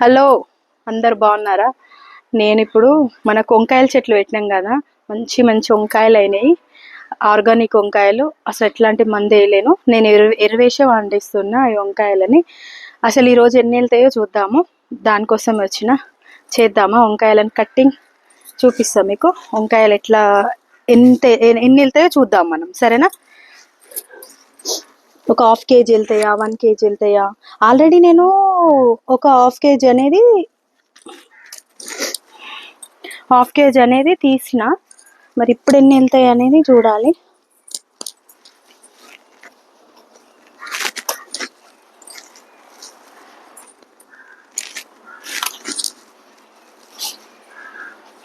Hello అందరు బాగున్నారా? నేను ఇప్పుడు మనకు వంకాయల చెట్లు పెట్టినాం కదా మంచి మంచి వంకాయలు అయినాయి. ఆర్గానిక్ వంకాయలు అసలు ఎట్లాంటి మంది వేయలేను. నేను ఎరు ఎరువేసే వండిస్తున్నా ఈ వంకాయలని. అసలు ఈరోజు ఎన్ని వెళ్తాయో చూద్దాము. దానికోసం వచ్చిన చేద్దామా వంకాయలని కట్టింగ్? చూపిస్తాం మీకు. వంకాయలు ఎట్లా ఎంత ఎన్ని వెళ్తాయో చూద్దాం మనం. సరేనా? ఒక హాఫ్ కేజీ వెళ్తాయా వన్ కేజీ వెళ్తాయా? ఆల్రెడీ నేను ఒక హాఫ్ కేజీ అనేది హాఫ్ కేజీ అనేది తీసిన. మరి ఇప్పుడు ఎన్ని వెళ్తాయి అనేది చూడాలి.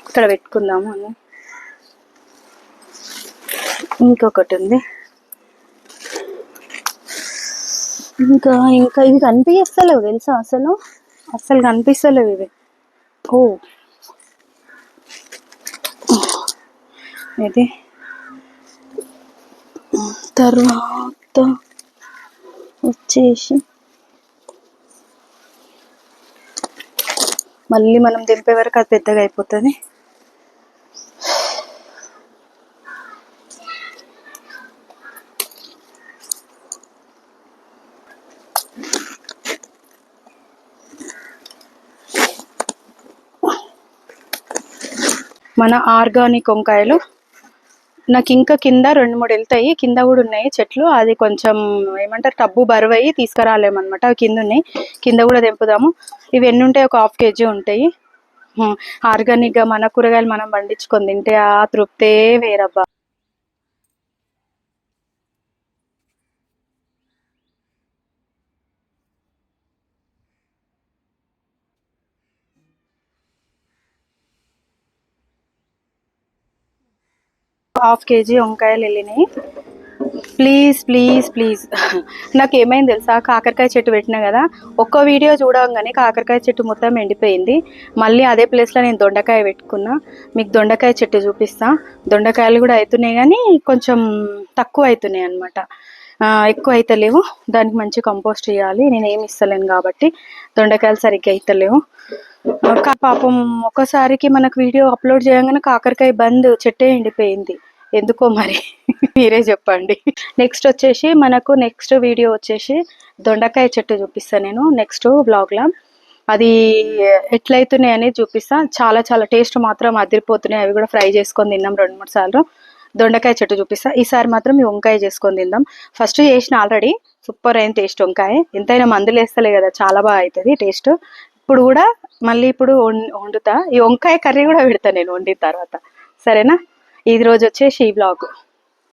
ఇక్కడ పెట్టుకుందాము అని. ఇంకొకటి ఉంది. ఇంకా ఇంకా ఇవి కనిపిస్తలేవు తెలుసా అసలు? అసలు కనిపిస్తలేవు ఇవి. ఓ. ఇది. తర్వాత వచ్చేసి మళ్ళీ మనం దింపే వరకు అది పెద్దగా అయిపోతుంది. మన ఆర్గానిక్ వంకాయలు. నాకు ఇంకా కింద రెండు మూడు వెళ్తాయి. కింద కూడా ఉన్నాయి చెట్లు. అది కొంచెం ఏమంటారు టబ్బు బరువు అయ్యి తీసుకురాలేమన్నమాట. అవి కింద ఉన్నాయి. కింద కూడా తెంపుదాము. ఇవి ఎన్ని ఉంటాయి? ఒక హాఫ్ కేజీ ఉంటాయి. ఆర్గానిక్గా మన కూరగాయలు మనం పండించుకొని తింటే ఆ తృప్తే వేరబ్బా. హాఫ్ కేజీ వంకాయలు వెళ్ళినాయి. Please please please. నాకు ఏమైంది తెలుసా? కాకరకాయ చెట్టు పెట్టినా కదా ఒక్క వీడియో చూడంగానే కాకరకాయ చెట్టు మొత్తం ఎండిపోయింది. మళ్ళీ అదే ప్లేస్లో నేను దొండకాయ పెట్టుకున్నా. మీకు దొండకాయ చెట్టు చూపిస్తా. దొండకాయలు కూడా అవుతున్నాయి కానీ కొంచెం తక్కువ అవుతున్నాయి అనమాట ఎక్కువ అవుతలేవు దానికి మంచి కంపోస్ట్ ఇవ్వాలి నేను ఏమి ఇస్తలేను కాబట్టి దొండకాయలు సరిగ్గా అవుతలేవు పాపం ఒక్కసారికి మనకు వీడియో అప్లోడ్ చేయగానే కాకరకాయ బంద్ చెట్టే ఎండిపోయింది. ఎందుకో మరి? మీరే చెప్పండి. నెక్స్ట్ వచ్చేసి మనకు నెక్స్ట్ వీడియో వచ్చేసి దొండకాయ చెట్టు చూపిస్తాను నేను నెక్స్ట్ బ్లాగ్లో అది ఎట్లయితున్నాయి అనేది చూపిస్తా. చాలా చాలా టేస్ట్ మాత్రం అదిరిపోతున్నాయి. అవి కూడా ఫ్రై చేసుకొని తిన్నాం రెండు మూడు సార్లు. దొండకాయ చెట్టు చూపిస్తా. ఈసారి మాత్రం వంకాయ చేసుకొని తిందాం. ఫస్ట్ చేసిన ఆల్రెడీ. సూపర్ అయిన టేస్ట్ వంకాయ. ఎంతైనా మందులు వేస్తలే కదా. చాలా బాగా అవుతుంది టేస్ట్. ఇప్పుడు కూడా మళ్ళీ ఇప్పుడు వండుతా. ఈ వంకాయ కర్రీ కూడా పెడతా నేను వండిన తర్వాత. సరేనా? ఈ రోజు వచ్చేసి ఈ బ్లాగ్